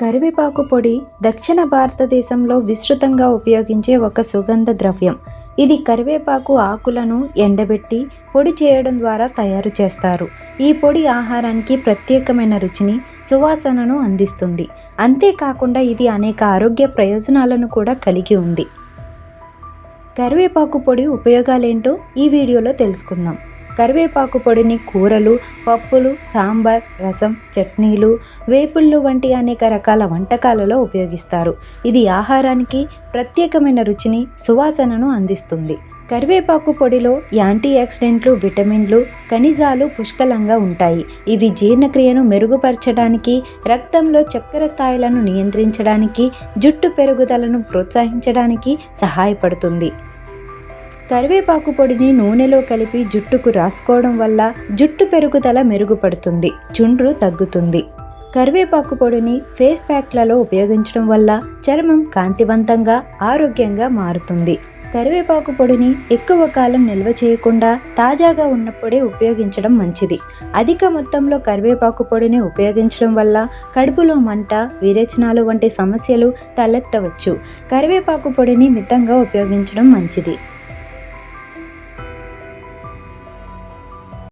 కరివేపాకు పొడి దక్షిణ భారతదేశంలో విస్తృతంగా ఉపయోగించే ఒక సుగంధ ద్రవ్యం. ఇది కరివేపాకు ఆకులను ఎండబెట్టి పొడి చేయడం ద్వారా తయారు చేస్తారు. ఈ పొడి ఆహారానికి ప్రత్యేకమైన రుచిని సువాసనను అందిస్తుంది. అంతేకాకుండా ఇది అనేక ఆరోగ్య ప్రయోజనాలను కూడా కలిగి ఉంది. కరివేపాకు పొడి ఉపయోగాలేంటో ఈ వీడియోలో తెలుసుకుందాం. కరివేపాకు పొడిని కూరలు పప్పులు సాంబార్ రసం చట్నీలు వేపుళ్ళు వంటి అనేక రకాల వంటకాలలో ఉపయోగిస్తారు. ఇది ఆహారానికి ప్రత్యేకమైన రుచిని సువాసనను అందిస్తుంది. కరివేపాకు పొడిలో యాంటీ ఆక్సిడెంట్లు విటమిన్లు ఖనిజాలు పుష్కలంగా ఉంటాయి. ఇవి జీర్ణక్రియను మెరుగుపరచడానికి రక్తంలో చక్కెర స్థాయిలను నియంత్రించడానికి జుట్టు పెరుగుదలను ప్రోత్సహించడానికి సహాయపడుతుంది. కరివేపాకు పొడిని నూనెలో కలిపి జుట్టుకు రాసుకోవడం వల్ల జుట్టు పెరుగుదల మెరుగుపడుతుంది చుండ్రు తగ్గుతుంది. కరివేపాకు పొడిని ఫేస్ ప్యాక్లలో ఉపయోగించడం వల్ల చర్మం కాంతివంతంగా ఆరోగ్యంగా మారుతుంది. కరివేపాకు పొడిని ఎక్కువ కాలం నిల్వ చేయకుండా తాజాగా ఉన్నప్పుడే ఉపయోగించడం మంచిది. అధిక మొత్తంలో కరివేపాకు పొడిని ఉపయోగించడం వల్ల కడుపులో మంట విరేచనాలు వంటి సమస్యలు తలెత్తవచ్చు. కరివేపాకు పొడిని మితంగా ఉపయోగించడం మంచిది.